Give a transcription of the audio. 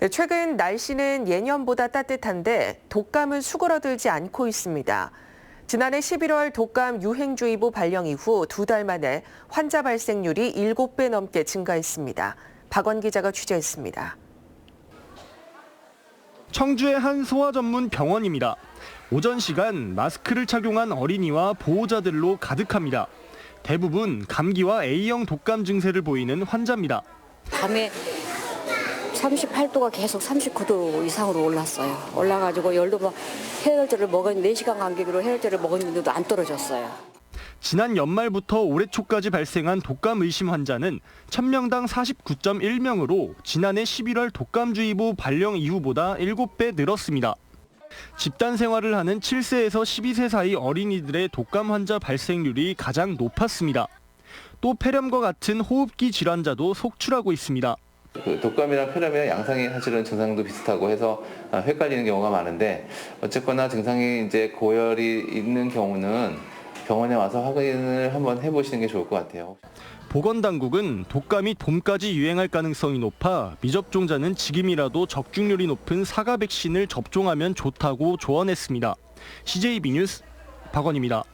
네, 최근 날씨는 예년보다 따뜻한데 독감은 수그러들지 않고 있습니다. 지난해 11월 독감 유행주의보 발령 이후 두 달 만에 환자 발생률이 7배 넘게 증가했습니다. 박원 기자가 취재했습니다. 청주의 한 소아 전문 병원입니다. 오전 시간 마스크를 착용한 어린이와 보호자들로 가득합니다. 대부분 감기와 A형 독감 증세를 보이는 환자입니다. 밤에 38도가 계속 39도 이상으로 올랐어요. 올라가지고 열도 막 해열제를 먹었는데 4시간 간격으로 해열제를 먹었는데도 안 떨어졌어요. 지난 연말부터 올해 초까지 발생한 독감 의심 환자는 1000명당 49.1명으로 지난해 11월 독감주의보 발령 이후보다 7배 늘었습니다. 집단 생활을 하는 7세에서 12세 사이 어린이들의 독감 환자 발생률이 가장 높았습니다. 또 폐렴과 같은 호흡기 질환자도 속출하고 있습니다. 그 독감이랑 폐렴이랑 양상이 사실은 증상도 비슷하고 해서 아, 헷갈리는 경우가 많은데 어쨌거나 증상이 이제 고열이 있는 경우는 병원에 와서 확인을 한번 해보시는 게 좋을 것 같아요. 보건당국은 독감이 봄까지 유행할 가능성이 높아 미접종자는 지금이라도 적중률이 높은 사과 백신을 접종하면 좋다고 조언했습니다. CJB 뉴스 박원입니다.